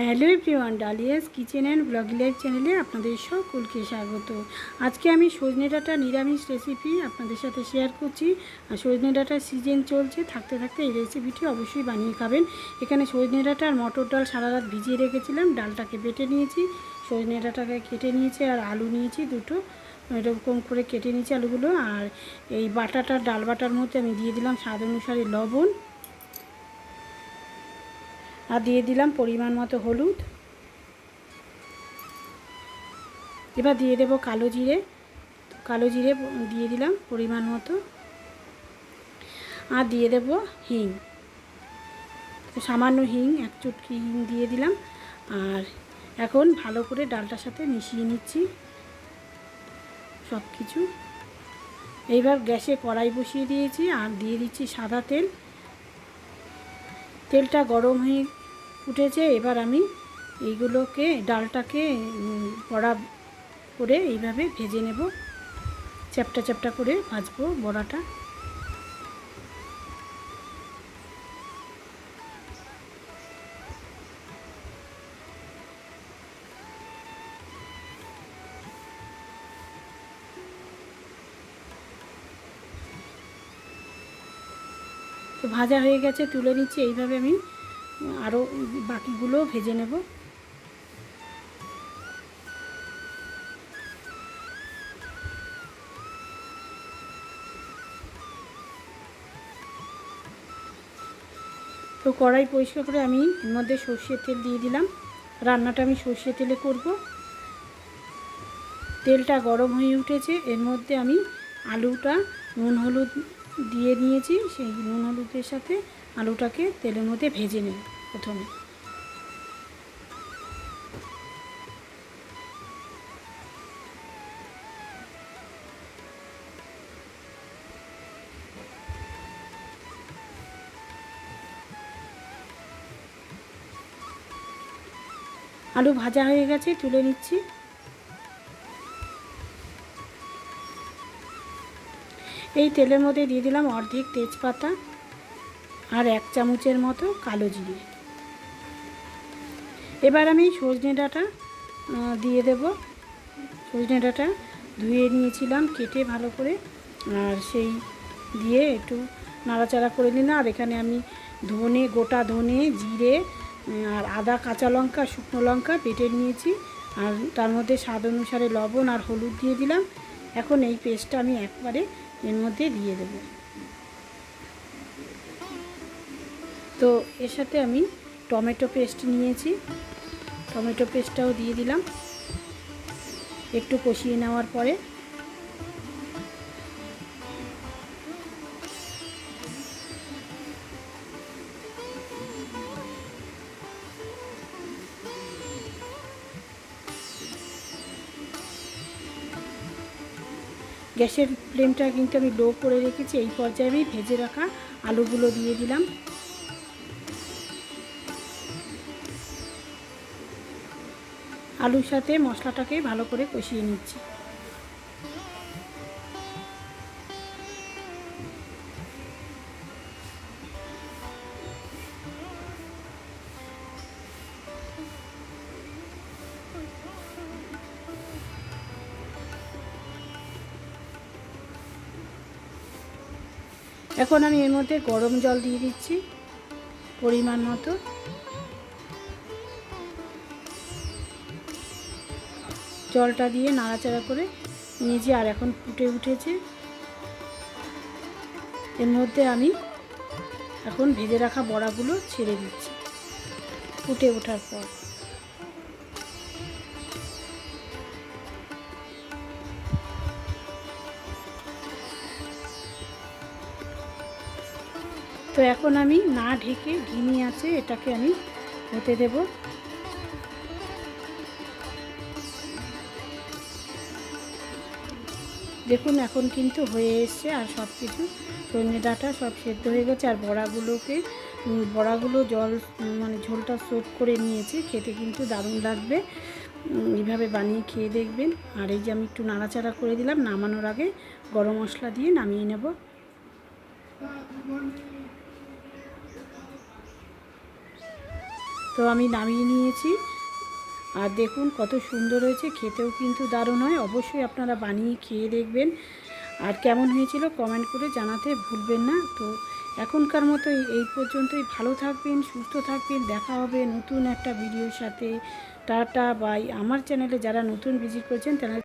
Hello everyone, Dalia's kitchen and blog live চ্যানেলে আপনাদের সকলকে স্বাগত। আজকে আমি সজনে ডাঁটা নিরামিষ রেসিপি আপনাদের সাথে শেয়ার করছি। আর সজনে ডাটার সিজন চলছে, থাকতে থাকতে এই রেসিপিটি অবশ্যই বানিয়ে খাবেন। এখানে সজনে ডাঁটা আর মটর ডাল সারা রাত ভিজিয়ে রেখেছিলাম, ডালটাকে বেটে নিয়েছি, সজনে ডাটাকে কেটে নিয়েছি আর আলু নিয়েছি দুটো। এরকম করে কেটে নিয়েছি আলুগুলো, আর এই বাটাটা, ডাল বাটার মধ্যে আমি দিয়ে দিলাম স্বাদ অনুসারে লবণ। আর দিয়ে দিলাম পরিমাণ মতো হলুদ। এবার দিয়ে দেবো কালো জিরে। কালো জিরে দিয়ে দিলাম পরিমাণ মতো। আর দিয়ে দেবো হিং। সামান্য হিং, এক চুটকি হিং দিয়ে দিলাম। আর এখন ভালো করে ডালটার সাথে মিশিয়ে নিচ্ছি সব কিছু এইবার গ্যাসে কড়াই বসিয়ে দিয়েছি আর দিয়ে দিচ্ছি সাদা তেল। তেলটা গরম হয়ে উঠেছে এবার আমি এইগুলোকে, ডালটাকে বড়া করে এইভাবে ভেজে নেব। চ্যাপটা চ্যাপটা করে ভাজবো বড়াটা। তো ভাজা হয়ে গেছে, তুলে নিচ্ছি। এইভাবে আমি আরও বাকিগুলো ভেজে নেব। তো কড়াই পরিষ্কার করে আমি এর মধ্যে সর্ষের তেল দিয়ে দিলাম। রান্নাটা আমি সর্ষের তেলে করব। তেলটা গরম হয়ে উঠেছে। এর মধ্যে আমি আলুটা নুন হলুদ দিয়ে নিয়েছি। সেই নুন হলুদের সাথে আলুটাকে তেলের মধ্যে ভেজে নেব প্রথমে। আলু ভাজা হয়ে গেছে, তুলে নিচ্ছি। এই তেলের মধ্যে দিয়ে দিলাম অর্ধেক তেজপাতা। আর এক চামচের মতো কালো জিরে। এবার আমি সজনে ডাঁটা দিয়ে দেব। সজনে ডাঁটা ধুয়ে নিয়েছিলাম কেটে ভালো করে। আর সেই দিয়ে একটু নাড়াচাড়া করে নিলাম। আর এখানে আমি ধনে, গোটা ধনে, জিরে আর আদা, কাঁচা লঙ্কা, শুকনো লঙ্কা পেটে নিয়েছি। আর তার মধ্যে স্বাদ অনুসারে লবণ আর হলুদ দিয়ে দিলাম। এখন এই পেস্টটা আমি একবারে এর মধ্যে দিয়ে দেব। তো এর সাথে আমি টমেটো পেস্ট নিয়েছি। টমেটো পেস্টটাও দিয়ে দিলাম। একটু কষিয়ে নেওয়ার পরে গ্যাসের ফ্লেমটা কিন্তু আমি লো করে রেখেছি। এই পর্যায়ে আমি ভেজে রাখা আলুগুলো দিয়ে দিলাম। আলুর সাথে মশলাটাকে ভালো করে কষিয়ে নিচ্ছি। এখন আমি এর মধ্যে গরম জল দিয়ে দিচ্ছি, পরিমাণ মতো। জলটা দিয়ে নাড়াচাড়া করে নিয়েছি আর এখন ফুটে উঠেছে। এর মধ্যে আমি এখন ভেজে রাখা বড়াগুলো ছেড়ে দিচ্ছি ফুটে ওঠার পর। তো এখন আমি না ঢেকে ঘিমি আছে, এটাকে আমি হতে দেব। দেখুন, এখন কিন্তু হয়ে এসছে আর সব কিছু। সজনে ডাঁটা সব সেদ্ধ হয়ে গেছে আর বড়াগুলোকে বড়াগুলো জল মানে ঝোলটা সোপ করে নিয়েছে। খেতে কিন্তু দারুণ লাগবে। এইভাবে বানিয়ে খেয়ে দেখবেন। আর এই যে আমি একটু নাড়াচাড়া করে দিলাম, নামানোর আগে গরম মশলা দিয়ে নামিয়ে নেব। তো তো আমি নামিয়ে নিয়েছি। আর দেখুন কত সুন্দর হয়েছে, খেতেও কিন্তু দারুণ হয়, অবশ্যই আপনারা বানিয়ে খেয়ে দেখবেন। আর কেমন হয়েছিল কমেন্ট করে জানাতে ভুলবেন না। তো এখনকার মতো এই- পর্যন্তই, ভালো থাকবেন, সুস্থ থাকবেন, দেখা হবে নতুন একটা ভিডিওর সাথে। টাটা বাই আমার চ্যানেলে যারা নতুন ভিজিট করছেন, তারা